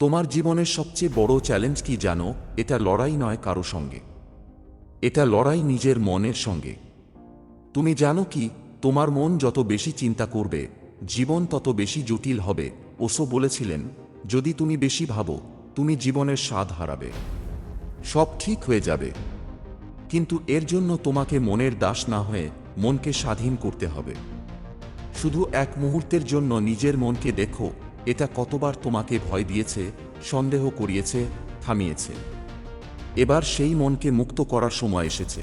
তোমার জীবনের সবচেয়ে বড় চ্যালেঞ্জ কি জানো? এটা লড়াই নয় কারও সঙ্গে। এটা লড়াই নিজের মনের সঙ্গে। তুমি জানো কি? তোমার মন যত বেশি চিন্তা করবে, জীবন তত বেশি জটিল হবে, ওসো বলেছিলেন, যদি তুমি বেশি ভাবো, তুমি জীবনের স্বাদ হারাবে। সব ঠিক হয়ে যাবে। কিন্তু এর জন্য তোমাকে মনের দাস না হয়ে মনকে স্বাধীন করতে হবে। শুধু এক মুহূর্তের জন্য নিজের মনকে দেখো এটা কতবার তোমাকে ভয় দিয়েছে, সন্দেহ করিয়েছে, থামিয়েছে। এবার সেই মনকে মুক্ত করার সময় এসেছে।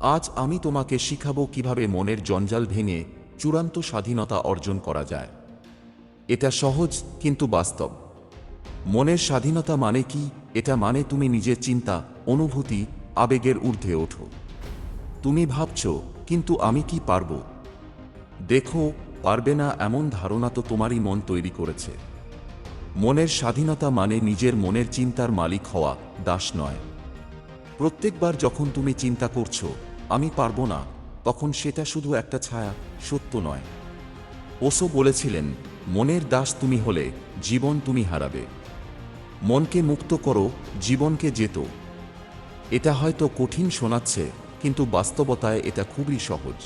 আজ আমি তোমাকে শিখাবো কীভাবে মনের জঞ্জাল ভেঙে চূড়ান্ত স্বাধীনতা অর্জন করা যায়। এটা সহজ, কিন্তু বাস্তব। মনের স্বাধীনতা মানে কি? এটা মানে তুমি নিজের চিন্তা, অনুভূতি, আবেগের ঊর্ধ্বে ওঠো। তুমি ভাবছ, কিন্তু আমি কি পারব? দেখো পারবে না এমন ধারণা তো তোমারই মন তৈরি করেছে। মনের স্বাধীনতা মানে নিজের মনের চিন্তার মালিক হওয়া, দাস নয়। প্রত্যেকবার যখন তুমি চিন্তা করছ, আমি পারব না, তখন সেটা শুধু একটা ছায়া, সত্য নয়। ওসো বলেছিলেন, মনের দাস তুমি হলে, জীবন তুমি হারাবে। মনকে মুক্ত করো, জীবনকে যেত এটা হয়তো কঠিন শোনাচ্ছে, কিন্তু বাস্তবতায় এটা খুবই সহজ।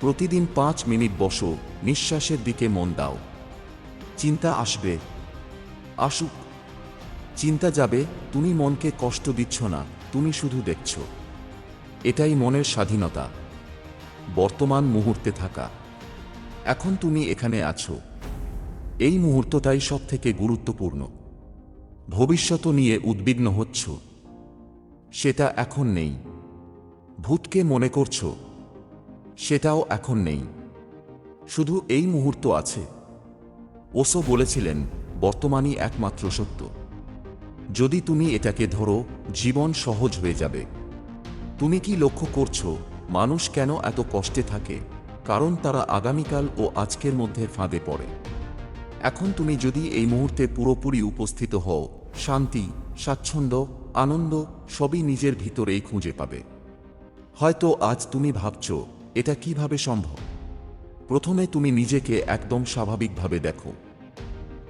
প্রতিদিন পাঁচ মিনিট বসো, নিঃশ্বাসের দিকে মন দাও। চিন্তা আসবে। আসুক। চিন্তা যাবে, তুমি মনকে কষ্ট দিচ্ছ না, তুমি শুধু দেখছ। এটাই মনের স্বাধীনতা। বর্তমান মুহূর্তে থাকা। এখন তুমি এখানে আছো। এই মুহূর্তটাই সব থেকে গুরুত্বপূর্ণ। ভবিষ্যৎ নিয়ে উদ্বিগ্ন হচ্ছ। সেটা এখন নেই। ভূতকে মনে করছ। সেটাও এখন নেই। শুধু এই মুহূর্ত আছে। ওসো বলেছিলেন, বর্তমানই একমাত্র সত্য। যদি তুমি এটাকে ধরো, জীবন সহজ হয়ে যাবে। তুমি কি লক্ষ্য করছ, মানুষ কেন এত কষ্টে থাকে? কারণ তারা আগামীকাল ও আজকের মধ্যে ফাঁদে পড়ে। এখন তুমি যদি এই মুহূর্তে পুরোপুরি উপস্থিত হও, শান্তি, স্বাচ্ছন্দ্য, আনন্দ সবই নিজের ভিতরেই খুঁজে পাবে। হয়তো আজ তুমি ভাবছ এটা কীভাবে সম্ভব? প্রথমে তুমি নিজেকে একদম স্বাভাবিকভাবে দেখো।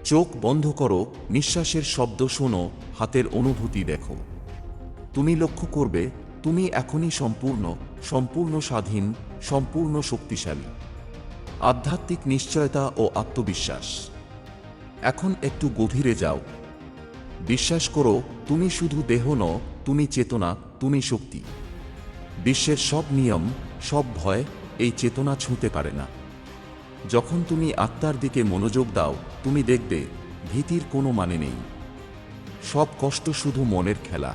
চোখ বন্ধ করো, নিঃশ্বাসের শব্দ শোনো, হাতের অনুভূতি দেখো। তুমি লক্ষ্য করবে, তুমি এখনই সম্পূর্ণ সম্পূর্ণ স্বাধীন, সম্পূর্ণ শক্তিশালী। আধ্যাত্মিক নিশ্চয়তা ও আত্মবিশ্বাস। এখন একটু গভীরে যাও। বিশ্বাস করো, তুমি শুধু দেহ ন তুমি চেতনা, তুমি শক্তি। বিশ্বের সব নিয়ম সব ভয় এই চেতনা ছুঁতে পারে না। যখন তুমি আত্মার দিকে মনোযোগ দাও, তুমি দেখবে ভীতির কোনো মানে নেই। সব কষ্ট শুধু মনের খেলা।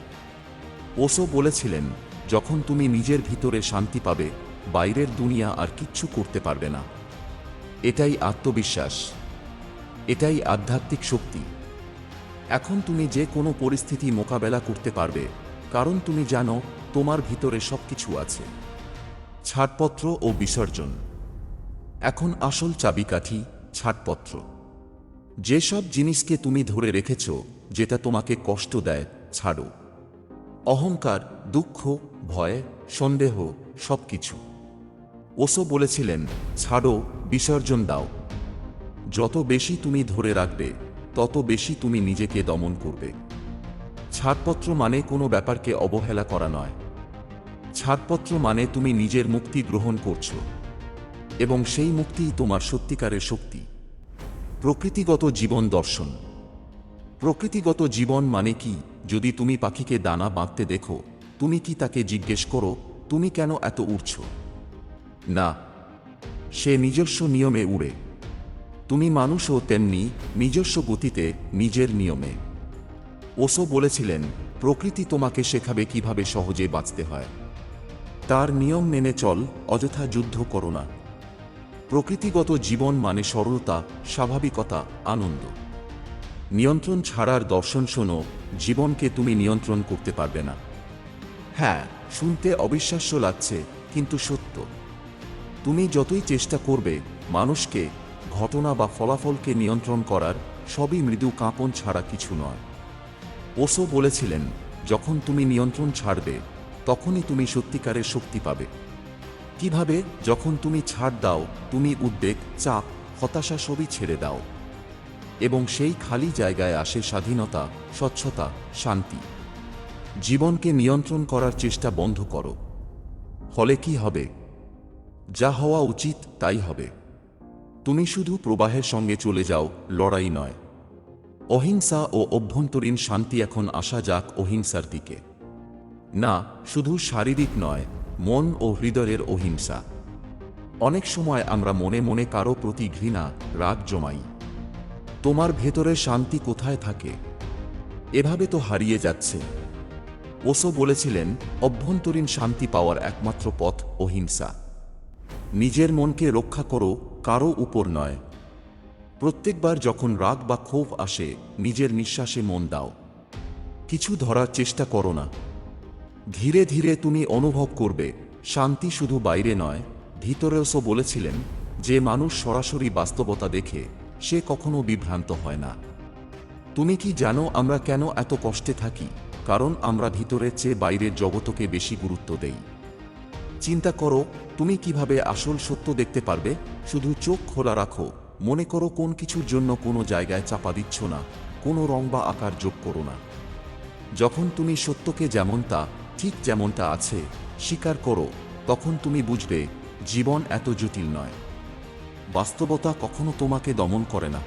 ওসো বলেছিলেন, যখন তুমি নিজের ভিতরে শান্তি পাবে, বাইরের দুনিয়া আর কিচ্ছু করতে পারবে না। এটাই আত্মবিশ্বাস। এটাই আধ্যাত্মিক শক্তি। এখন তুমি যে কোনো পরিস্থিতি মোকাবেলা করতে পারবে, কারণ তুমি জানো তোমার ভিতরে সবকিছু আছে। ছাড়পত্র ও বিসর্জন। এখন আসল চাবিকাঠি ছাড়পত্র। যেসব জিনিসকে তুমি ধরে রেখেছ, যেটা তোমাকে কষ্ট দেয়, ছাড়ো। অহংকার, দুঃখ, ভয়, সন্দেহ, সবকিছু। ওসো বলেছিলেন, ছাড়ো, বিসর্জন দাও। যত বেশি তুমি ধরে রাখবে, তত বেশি তুমি নিজেকে দমন করবে। ছাড়পত্র মানে কোনো ব্যাপারকে অবহেলা করা নয়। ছাড়পত্র মানে তুমি নিজের মুক্তি গ্রহণ করছ। এবং সেই মুক্তিই তোমার সত্যিকারের শক্তি। প্রকৃতিগত জীবন দর্শন। প্রকৃতিগত জীবন মানে কি? যদি তুমি পাখিকে দানা বাঁধতে দেখো, তুমি কি তাকে জিজ্ঞেস করো, তুমি কেন এত উড়ছ? না। সে নিজস্ব নিয়মে উড়ে। তুমি মানুষও তেমনি নিজস্ব গতিতে নিজের নিয়মে। ওসো বলেছিলেন, প্রকৃতি তোমাকে শেখাবে কীভাবে সহজে বাঁচতে হয়। তার নিয়ম মেনে চল, অযথা যুদ্ধ করো না। প্রকৃতিগত জীবন মানে সরলতা, স্বাভাবিকতা, আনন্দ। নিয়ন্ত্রণ ছাড়ার দর্শন শোনো, জীবনকে তুমি নিয়ন্ত্রণ করতে পারবে না। হ্যাঁ শুনতে অবিশ্বাস্য লাগছে, কিন্তু সত্য। তুমি যতই চেষ্টা করবে, মানুষকে, ঘটনা বা ফলাফলকে নিয়ন্ত্রণ করার সবই মৃদু কাঁপন ছাড়া কিছু নয়। ওসো বলেছিলেন, যখন তুমি নিয়ন্ত্রণ ছাড়বে তখনই তুমি সত্যিকারের শক্তি পাবে। কীভাবে? যখন তুমি ছাড় দাও, তুমি উদ্বেগ, চাপ, হতাশা সবই ছেড়ে দাও। এবং সেই খালি জায়গায় আসে স্বাধীনতা, স্বচ্ছতা, শান্তি। জীবনকে নিয়ন্ত্রণ করার চেষ্টা বন্ধ করো। ফলে কি হবে? যা হওয়া উচিত, তাই হবে। তুমি শুধু প্রবাহের সঙ্গে চলে যাও, লড়াই নয়। অহিংসা ও অভ্যন্তরীণ শান্তি এখন আসা যাক অহিংসার দিকে। না, শুধু শারীরিক নয়, মন ও হৃদয়ের অহিংসা। অনেক সময় আমরা মনে মনে কারও প্রতি ঘৃণা, রাগ জমাই। তোমার ভেতরে শান্তি কোথায় থাকে? এভাবে তো হারিয়ে যাচ্ছে। ওসো বলেছিলেন, অভ্যন্তরীণ শান্তি পাওয়ার একমাত্র পথ অহিংসা। নিজের মনকে রক্ষা করো, কারও উপর নয়। প্রত্যেকবার যখন রাগ বা ক্ষোভ আসে, নিজের নিঃশ্বাসে মন দাও। কিছু ধরার চেষ্টা করো না। ধীরে ধীরে তুমি অনুভব করবে, শান্তি শুধু বাইরে নয়, ভিতরেও সো বলেছিলেন, যে মানুষ সরাসরি বাস্তবতা দেখে, সে কখনো বিভ্রান্ত হয় না। তুমি কি জানো আমরা কেন এত কষ্টে থাকি? কারণ আমরা ভিতরের চেয়ে বাইরের জগতকে বেশি গুরুত্ব দেই। চিন্তা করো, তুমি কীভাবে আসল সত্য দেখতে পারবে? শুধু চোখ খোলা রাখো, মনে করো কোন কিছুর জন্য কোনো জায়গায় চাপা দিচ্ছ না, কোনো রং বা আকার যোগ করো না। যখন তুমি সত্যকে যেমনটা ঠিক যেমনটা আছে, স্বীকার করো, তখন তুমি বুঝবে, জীবন এত জটিল নয়। বাস্তবতা কখনো তোমাকে দমন করে না।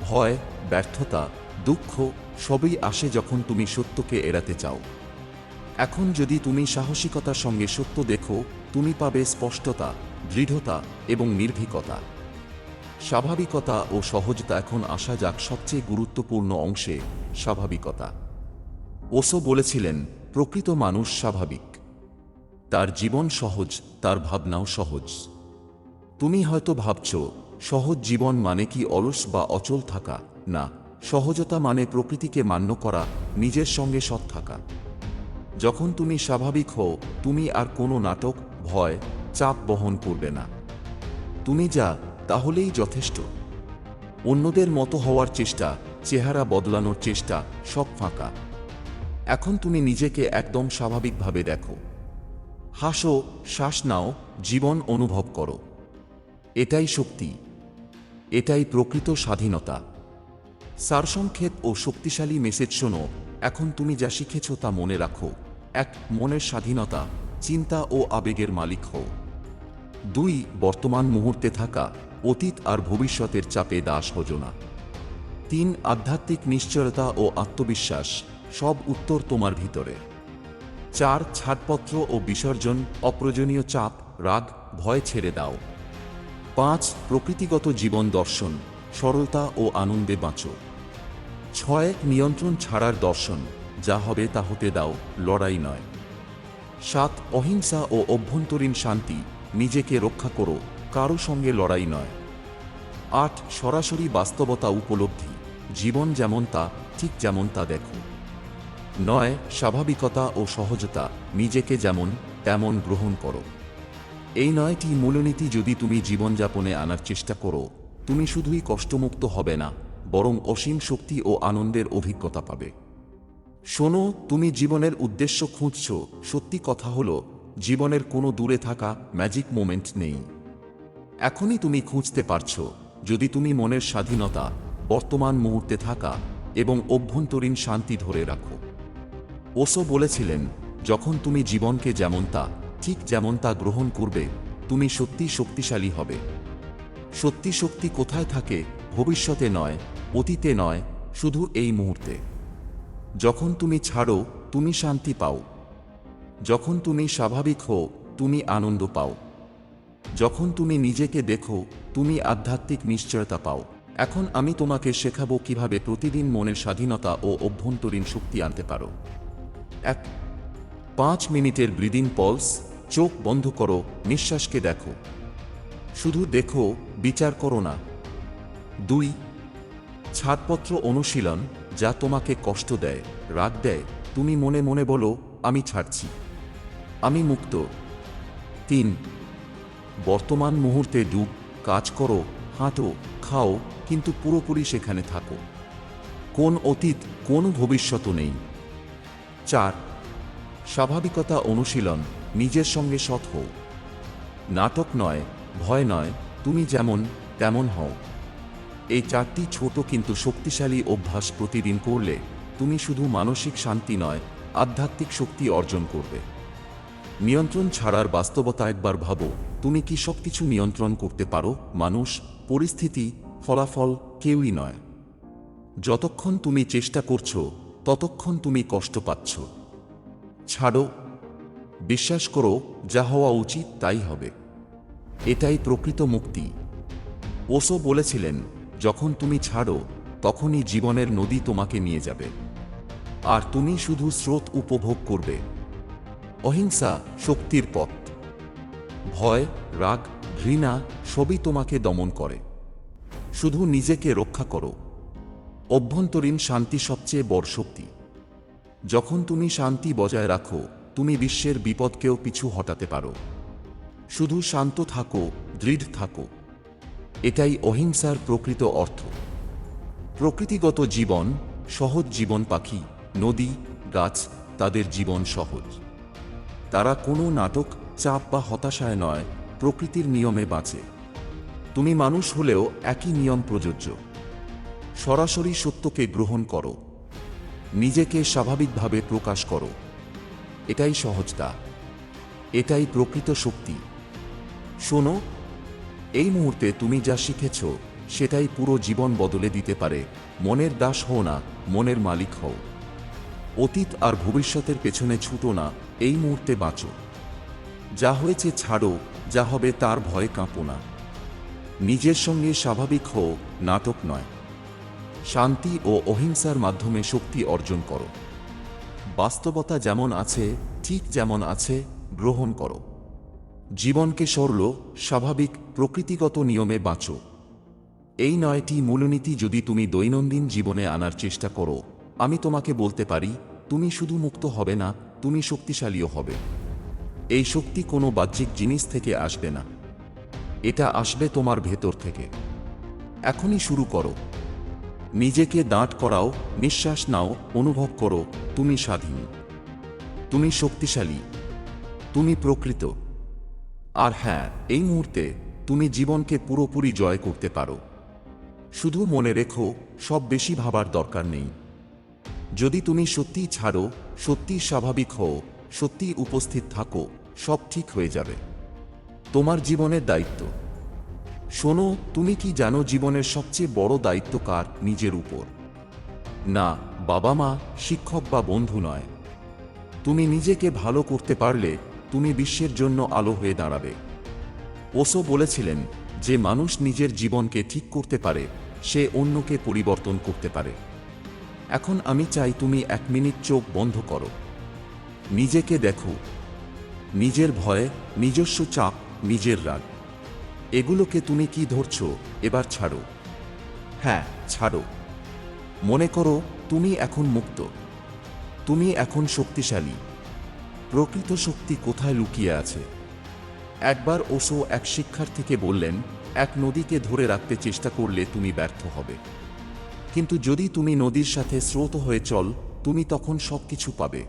ভয়, ব্যর্থতা, দুঃখ সবই আসে যখন তুমি সত্যকে এড়াতে চাও। এখন যদি তুমি সাহসিকতার সঙ্গে সত্য দেখো, তুমি পাবে স্পষ্টতা, দৃঢ়তা এবং নির্ভীকতা। স্বাভাবিকতা ও সহজতা এখন আসা যাক সবচেয়ে গুরুত্বপূর্ণ অংশে, স্বাভাবিকতা। ওসো বলেছিলেন প্রকৃত মানুষ স্বাভাবিক। তার জীবন সহজ, তার ভাবনাও সহজ। তুমি হয়তো ভাবছ, সহজ জীবন মানে কি অলস বা অচল থাকা? না, সহজতা মানে প্রকৃতিকে মান্য করা, নিজের সঙ্গে সৎ থাকা। যখন তুমি স্বাভাবিক হও, তুমি আর কোনো নাটক, ভয়, চাপ বহন করবে না। তুমি যা, তাহলেই যথেষ্ট। অন্যদের মতো হওয়ার চেষ্টা, চেহারা বদলানোর চেষ্টা, সব ফাঁকা। এখন তুমি নিজেকে একদম স্বাভাবিকভাবে দেখো। হাসো, শ্বাস নাও, জীবন অনুভব করো। এটাই শক্তি। এটাই প্রকৃত স্বাধীনতা। সারসংক্ষেপ ও শক্তিশালী মেসেজ শোনো, এখন তুমি যা শিখেছ তা মনে রাখো। এক, মনের স্বাধীনতা, চিন্তা ও আবেগের মালিক হও। দুই, বর্তমান মুহূর্তে থাকা, অতীত আর ভবিষ্যতের চাপে দাস হজো না। তিন, আধ্যাত্মিক নিশ্চয়তা ও আত্মবিশ্বাস সব উত্তর তোমার ভিতরে। চার ছাড়পত্র ও বিসর্জন, অপ্রয়োজনীয় চাপ, রাগ, ভয় ছেড়ে দাও। পাঁচ, প্রকৃতিগত জীবন দর্শন, সরলতা ও আনন্দে বাঁচো। ছয়, নিয়ন্ত্রণ ছাড়ার দর্শন, যা হবে তা হতে দাও, লড়াই নয়। সাত, অহিংসা ও অভ্যন্তরীণ শান্তি, নিজেকে রক্ষা করো, কারও সঙ্গে লড়াই নয়। আট, সরাসরি বাস্তবতা উপলব্ধি, জীবন যেমন তা, ঠিক যেমন তা দেখো। নয়, স্বাভাবিকতা ও সহজতা, নিজেকে যেমন, তেমন গ্রহণ করো। এই নয়টি মূলনীতি যদি তুমি জীবনযাপনে আনার চেষ্টা করো, তুমি শুধুই কষ্টমুক্ত হবে না, বরং অসীম শক্তি ও আনন্দের অভিজ্ঞতা পাবে। শোনো, তুমি জীবনের উদ্দেশ্য খুঁজছ, সত্যি কথা হলো, জীবনের কোনো দূরে থাকা ম্যাজিক মোমেন্ট নেই। এখনই তুমি খুঁজতে পারছ, যদি তুমি মনের স্বাধীনতা, বর্তমান মুহূর্তে থাকা এবং অভ্যন্তরীণ শান্তি ধরে রাখো। ওসো বলেছিলেন, যখন তুমি জীবনকে যেমন তা, ঠিক যেমন তা গ্রহণ করবে, তুমি সত্যি শক্তিশালী হবে। সত্যি শক্তি কোথায় থাকে, ভবিষ্যতে নয়, অতীতে নয়, শুধু এই মুহূর্তে। যখন তুমি ছাড়ো, তুমি শান্তি পাও। যখন তুমি স্বাভাবিক হও, তুমি আনন্দ পাও। যখন তুমি নিজেকে দেখো, তুমি আধ্যাত্মিক নিশ্চয়তা পাও। এখন আমি তোমাকে শেখাবো কীভাবে প্রতিদিন মনের স্বাধীনতা ও অভ্যন্তরীণ শক্তি আনতে পারো। এক পাঁচ মিনিটের ব্রিদিং পলস, চোখ বন্ধ করো, নিঃশ্বাসকে দেখো। শুধু দেখো, বিচার করো না। দুই ছাড়পত্র অনুশীলন, যা তোমাকে কষ্ট দেয়, রাগ দেয়, তুমি মনে মনে বলো, আমি ছাড়ছি। আমি মুক্ত। তিন, বর্তমান মুহূর্তে ডুব, কাজ করো, হাঁটো, খাও, কিন্তু পুরোপুরি সেখানে থাকো। কোন অতীত, কোন ভবিষ্যৎ নেই। চার, স্বাভাবিকতা অনুশীলন, নিজের সঙ্গে সৎ হও। নাটক নয়, ভয় নয়, তুমি যেমন, তেমন হও। এই চারটি ছোট কিন্তু শক্তিশালী অভ্যাস প্রতিদিন করলে তুমি শুধু মানসিক শান্তি নয়, আধ্যাত্মিক শক্তি অর্জন করবে। নিয়ন্ত্রণ ছাড়ার বাস্তবতা একবার ভাবো, তুমি কি সবকিছু নিয়ন্ত্রণ করতে পারো? মানুষ, পরিস্থিতি, ফলাফল কেউই নয়। যতক্ষণ তুমি চেষ্টা করছ ততক্ষণ তুমি কষ্ট পাচ্ছ। ছাড়ো, বিশ্বাস করো, যা হওয়া উচিত তাই হবে। এটাই প্রকৃত মুক্তি। ওসো বলেছিলেন, যখন তুমি ছাড়ো, তখনই জীবনের নদী তোমাকে নিয়ে যাবে। আর তুমি শুধু স্রোত উপভোগ করবে। অহিংসা শক্তির পথ। ভয়, রাগ, ঘৃণা সবই তোমাকে দমন করে। শুধু নিজেকে রক্ষা করো। অভ্যন্তরীণ শান্তি সবচেয়ে বড় শক্তি। যখন তুমি শান্তি বজায় রাখো, তুমি বিশ্বের বিপদকেও পিছু হটাতে পারো। শুধু শান্ত থাকো, দৃঢ় থাকো। এটাই অহিংসার প্রকৃত অর্থ। প্রকৃতিগত জীবন, সহজ জীবন পাখি, নদী, গাছ, তাদের জীবন সহজ। তারা কোনো নাটক, চাপ বা হতাশায় নয়, প্রকৃতির নিয়মে বাঁচে। তুমি মানুষ হলেও একই নিয়ম প্রযোজ্য। সরাসরি সত্যকে গ্রহণ করো। নিজেকে স্বাভাবিকভাবে প্রকাশ করো। এটাই সহজতা। এটাই প্রকৃত শক্তি। শোনো, এই মুহূর্তে তুমি যা শিখেছ, সেটাই পুরো জীবন বদলে দিতে পারে। মনের দাস হও না, মনের মালিক হও। অতীত আর ভবিষ্যতের পেছনে ছুটো না, এই মুহূর্তে বাঁচো। যা হয়েছে ছাড়ো, যা হবে তার ভয়ে কাঁপো না। নিজের সঙ্গে স্বাভাবিক হও, নাটক নয়। শান্তি ও অহিংসার মাধ্যমে শক্তি অর্জন করো। বাস্তবতা যেমন আছে, ঠিক যেমন আছে, গ্রহণ করো। জীবনকে সরল, স্বাভাবিক, প্রকৃতিগত নিয়মে বাঁচো। এই নয়টি মূলনীতি যদি তুমি দৈনন্দিন জীবনে আনার চেষ্টা করো, আমি তোমাকে বলতে পারি, তুমি শুধু মুক্ত হবে না, তুমি শক্তিশালীও হবে। এই শক্তি কোনো বাহ্যিক জিনিস থেকে আসবে না। এটা আসবে তোমার ভেতর থেকে। এখনই শুরু করো। নিজেকে দাঁট করাও, নিঃশ্বাস নাও, অনুভব করো, তুমি স্বাধীন। তুমি শক্তিশালী। তুমি প্রকৃত। আর হ্যাঁ এই মুহূর্তে তুমি জীবনকে পুরোপুরি জয় করতে পারো। শুধু মনে রেখো, সব বেশি ভাবার দরকার নেই। যদি তুমি সত্যিই ছাড়ো সত্যি স্বাভাবিক হও সত্যি উপস্থিত থাকো, সব ঠিক হয়ে যাবে। তোমার জীবনের দায়িত্ব। শোনো, তুমি কি জানো জীবনের সবচেয়ে বড় দায়িত্ব কার নিজের উপর? না, বাবা মা, শিক্ষক বা বন্ধু নয়। তুমি নিজেকে ভালো করতে পারলে তুমি বিশ্বের জন্য আলো হয়ে দাঁড়াবে। ওসো বলেছিলেন, যে মানুষ নিজের জীবনকে ঠিক করতে পারে, সে অন্যকে পরিবর্তন করতে পারে। এখন আমি চাই তুমি এক মিনিট চোখ বন্ধ করো। নিজেকে দেখো। নিজের ভয় নিজস্ব চাপ, নিজের রাগ। এগুলোকে তুমি কি ধরছ? এবার ছাড়ো। হ্যাঁ ছাড়ো। মনে করো, তুমি এখন মুক্ত। তুমি এখন শক্তিশালী। প্রকৃত শক্তি কোথায় লুকিয়ে আছে? একবার ওসো এক শিক্ষার্থীকে বললেন, এক নদীকে ধরে রাখতে চেষ্টা করলে তুমি ব্যর্থ হবে। কিন্তু যদি তুমি নদীর সাথে স্রোত হয়ে চল, তুমি তখন সব কিছু পাবে।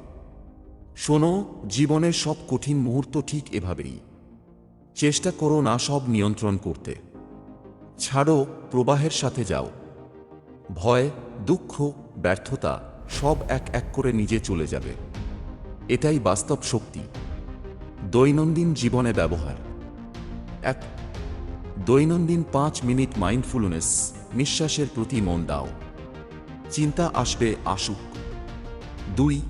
শোনো, জীবনের সব কঠিন মুহূর্ত ঠিক এভাবেই। চেষ্টা করো না সব নিয়ন্ত্রণ করতে। ছাড়ো, প্রবাহের সাথে যাও। ভয়, দুঃখ, ব্যর্থতা সব এক এক করে নিজে চলে যাবে। এটাই বাস্তব শক্তি। দৈনন্দিন জীবনে ব্যবহার। এক, দৈনন্দিন পাঁচ মিনিট মাইন্ডফুলনেস নিঃশ্বাসের প্রতি মন দাও। চিন্তা আসবে আসুক। দুই,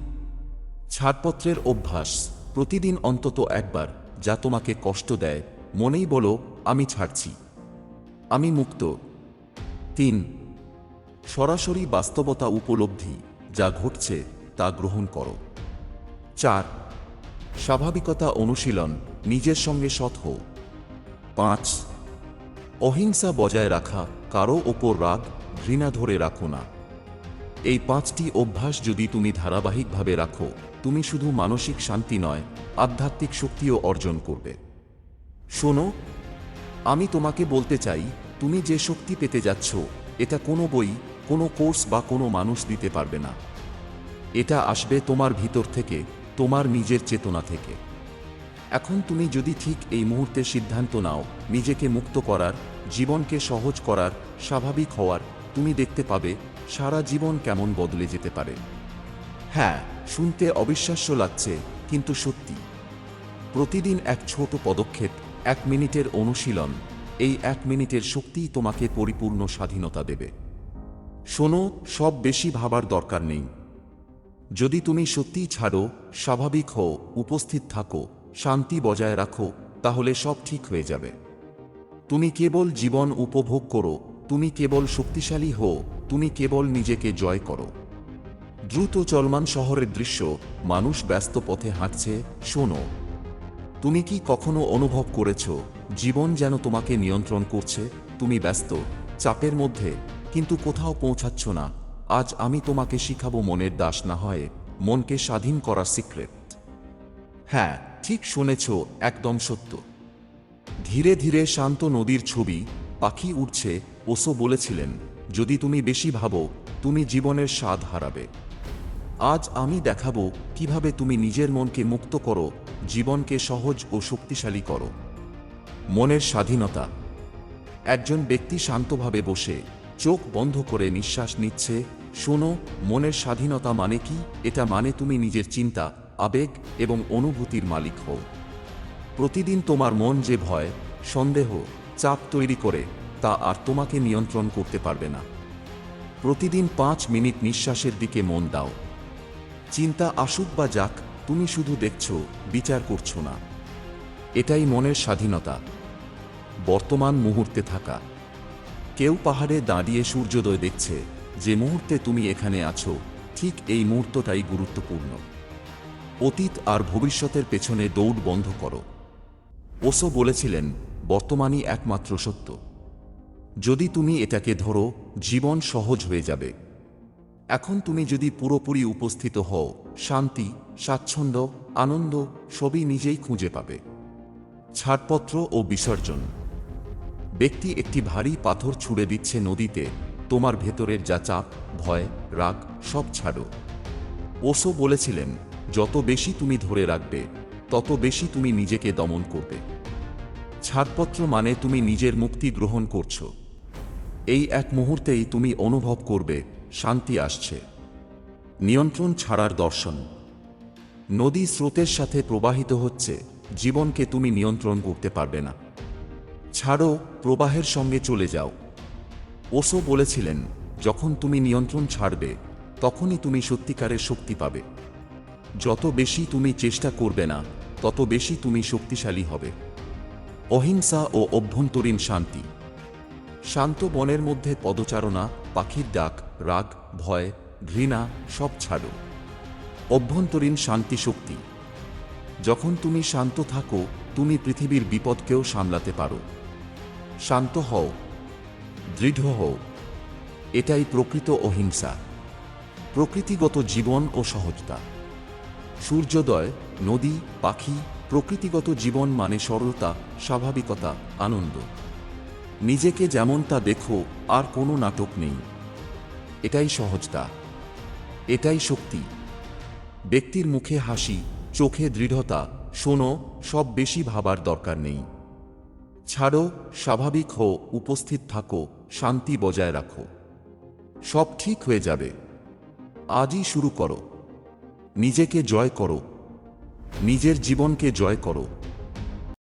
ছাড়পত্রের অভ্যাস। প্রতিদিন অন্তত একবার যা তোমাকে কষ্ট দেয়, মনেই বলো, আমি ছাড়ছি। আমি মুক্ত। তিন, সরাসরি বাস্তবতা উপলব্ধি যা ঘটছে তা গ্রহণ করো। চার, স্বাভাবিকতা অনুশীলন, নিজের সঙ্গে সৎ হও। পাঁচ, অহিংসা বজায় রাখা, কারও ওপর রাগ, ঘৃণা ধরে রাখো না। এই পাঁচটি অভ্যাস যদি তুমি ধারাবাহিকভাবে রাখো, তুমি শুধু মানসিক শান্তি নয়, আধ্যাত্মিক শক্তিও অর্জন করবে। শোনো, আমি তোমাকে বলতে চাই, তুমি যে শক্তি পেতে যাচ্ছ, এটা কোনো বই, কোনো কোর্স বা কোনো মানুষ দিতে পারবে না। এটা আসবে তোমার ভিতর থেকে, তোমার নিজের চেতনা থেকে। এখন তুমি যদি ঠিক এই মুহূর্তে সিদ্ধান্ত নাও, নিজেকে মুক্ত করার, জীবনকে সহজ করার, স্বাভাবিক হওয়ার, তুমি দেখতে পাবে সারা জীবন কেমন বদলে যেতে পারে। হ্যাঁ শুনতে অবিশ্বাস্য লাগছে, কিন্তু সত্যি। প্রতিদিন এক ছোট পদক্ষেপ, এক মিনিটের অনুশীলন, এই এক মিনিটের শক্তিই তোমাকে পরিপূর্ণ স্বাধীনতা দেবে। শোনো, সব বেশি ভাবার দরকার নেই। যদি তুমি সত্যিই ছাড়ো, স্বাভাবিক হও, উপস্থিত থাকো, শান্তি বজায় রাখো, তাহলে সব ঠিক হয়ে যাবে। তুমি কেবল জীবন উপভোগ করো, তুমি কেবল শক্তিশালী হও তুমি কেবল নিজেকে জয় করো। দ্রুত চলমান শহরের দৃশ্য, মানুষ ব্যস্ত পথে হাঁটছে, শোনো। তুমি কি কখনো অনুভব করেছ, জীবন যেন তোমাকে নিয়ন্ত্রণ করছে? তুমি ব্যস্ত, চাপের মধ্যে, কিন্তু কোথাও পৌঁছাচ্ছ না। আজ আমি তোমাকে শিখাবো মনের দাস না হয়, মনকে স্বাধীন করার সিক্রেট। হ্যাঁ ঠিক শুনেছ, একদম সত্য। ধীরে ধীরে শান্ত নদীর ছবি পাখি উঠছে ওসো বলেছিলেন, যদি তুমি বেশি ভাবো, তুমি জীবনের স্বাদ হারাবে। আজ আমি দেখাবো কীভাবে তুমি নিজের মনকে মুক্ত করো, জীবনকে সহজ ও শক্তিশালী করো। মনের স্বাধীনতা। একজন ব্যক্তি শান্তভাবে বসে, চোখ বন্ধ করে নিঃশ্বাস নিচ্ছে, শোনো, মনের স্বাধীনতা মানে কি? এটা মানে তুমি নিজের চিন্তা, আবেগ এবং অনুভূতির মালিক হও। প্রতিদিন তোমার মন যে ভয়, সন্দেহ চাপ তৈরি করে তা আর তোমাকে নিয়ন্ত্রণ করতে পারবে না। প্রতিদিন পাঁচ মিনিট নিঃশ্বাসের দিকে মন দাও। চিন্তা আসুক বা যাক, তুমি শুধু দেখছ, বিচার করছ না। এটাই মনের স্বাধীনতা। বর্তমান মুহূর্তে থাকা। কেউ পাহাড়ে দাঁড়িয়ে সূর্যোদয় দেখছে, যে মুহূর্তে তুমি এখানে আছো, ঠিক এই মুহূর্তটাই গুরুত্বপূর্ণ। অতীত আর ভবিষ্যতের পেছনে দৌড় বন্ধ করো। ওসো বলেছিলেন বর্তমানই একমাত্র সত্য। যদি তুমি এটাকে ধরো, জীবন সহজ হয়ে যাবে। এখন তুমি যদি পুরোপুরি উপস্থিত হও, শান্তি, স্বাচ্ছন্দ্য, আনন্দ সবই নিজেই খুঁজে পাবে। ছাড়পত্র ও বিসর্জন। ব্যক্তি একটি ভারী পাথর ছুড়ে দিচ্ছে নদীতে, তোমার ভেতরের যা চাপ, ভয়, রাগ, সব ছাড়ো। ওসো বলেছিলেন, যত বেশি তুমি ধরে রাখবে, তত বেশি তুমি নিজেকে দমন করবে। ছাড়পত্র মানে তুমি নিজের মুক্তি গ্রহণ করছ। এই এক মুহূর্তেই তুমি অনুভব করবে, শান্তি আসছে। নিয়ন্ত্রণ ছাড়ার দর্শন। নদী স্রোতের সাথে প্রবাহিত হচ্ছে, জীবনকে তুমি নিয়ন্ত্রণ করতে পারবে না। ছাড়ো, প্রবাহের সঙ্গে চলে যাও। ওসো বলেছিলেন, যখন তুমি নিয়ন্ত্রণ ছাড়বে, তখনই তুমি সত্যিকারের শক্তি পাবে। যত বেশি তুমি চেষ্টা করবে না, তত বেশি তুমি শক্তিশালী হবে। অহিংসা ও অভ্যন্তরীণ শান্তি। শান্ত বনের মধ্যে পদচারণা, পাখির ডাক, রাগ, ভয়, ঘৃণা সব ছাড়ো। অভ্যন্তরীণ শান্তি শক্তি। যখন তুমি শান্ত থাকো, তুমি পৃথিবীর বিপদকেও সামলাতে পারো। শান্ত হও, দৃঢ় হও। এটাই প্রকৃত অহিংসা। প্রকৃতিগত জীবন ও সহজতা। সূর্যোদয়, নদী, পাখি প্রকৃতিগত জীবন মানে সরলতা, স্বাভাবিকতা, আনন্দ। নিজেকে যেমন তা দেখো, আর কোনো নাটক নেই। এটাই সহজতা। এটাই শক্তি। ব্যক্তির মুখে হাসি, চোখে দৃঢ়তা, শোনো, সব বেশি ভাবার দরকার নেই। ছাড়ো, স্বাভাবিক হো উপস্থিত থাকো, শান্তি বজায় রাখো। সব ঠিক হয়ে যাবে। আজই শুরু করো। নিজেকে জয় করো। নিজের জীবনকে জয় করো।